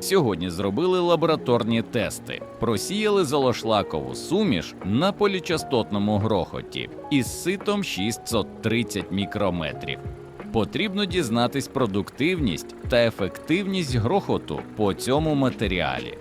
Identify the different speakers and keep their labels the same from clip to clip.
Speaker 1: Сьогодні зробили лабораторні тести, просіяли золошлакову суміш на полічастотному грохоті із ситом 630 мікрометрів. Потрібно дізнатись продуктивність та ефективність грохоту по цьому матеріалі.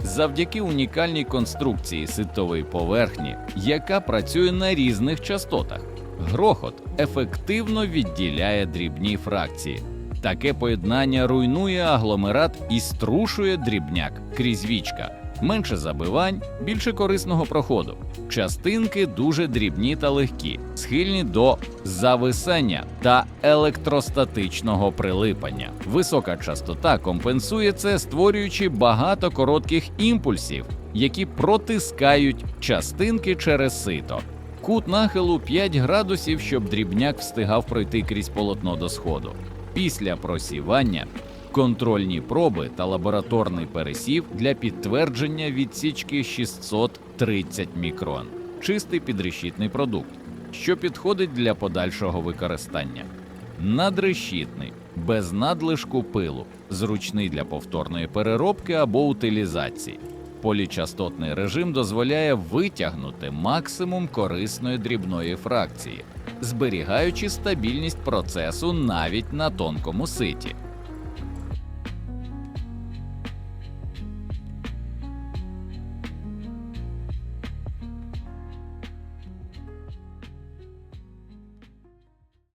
Speaker 1: Завдяки унікальній конструкції ситової поверхні, яка працює на різних частотах, грохот ефективно відділяє дрібні фракції. Таке поєднання руйнує агломерат і струшує дрібняк крізь вічка. Менше забивань, більше корисного проходу. Частинки дуже дрібні та легкі, схильні до зависання та електростатичного прилипання. Висока частота компенсує це, створюючи багато коротких імпульсів, які протискають частинки через сито. Кут нахилу 5 градусів, щоб дрібняк встигав пройти крізь полотно до сходу. Після просівання контрольні проби та лабораторний пересів для підтвердження відсічки 630 мікрон. Чистий підрешітний продукт, що підходить для подальшого використання. Надрешітний, без надлишку пилу, зручний для повторної переробки або утилізації. Полічастотний режим дозволяє витягнути максимум корисної дрібної фракції, зберігаючи стабільність процесу навіть на тонкому ситі.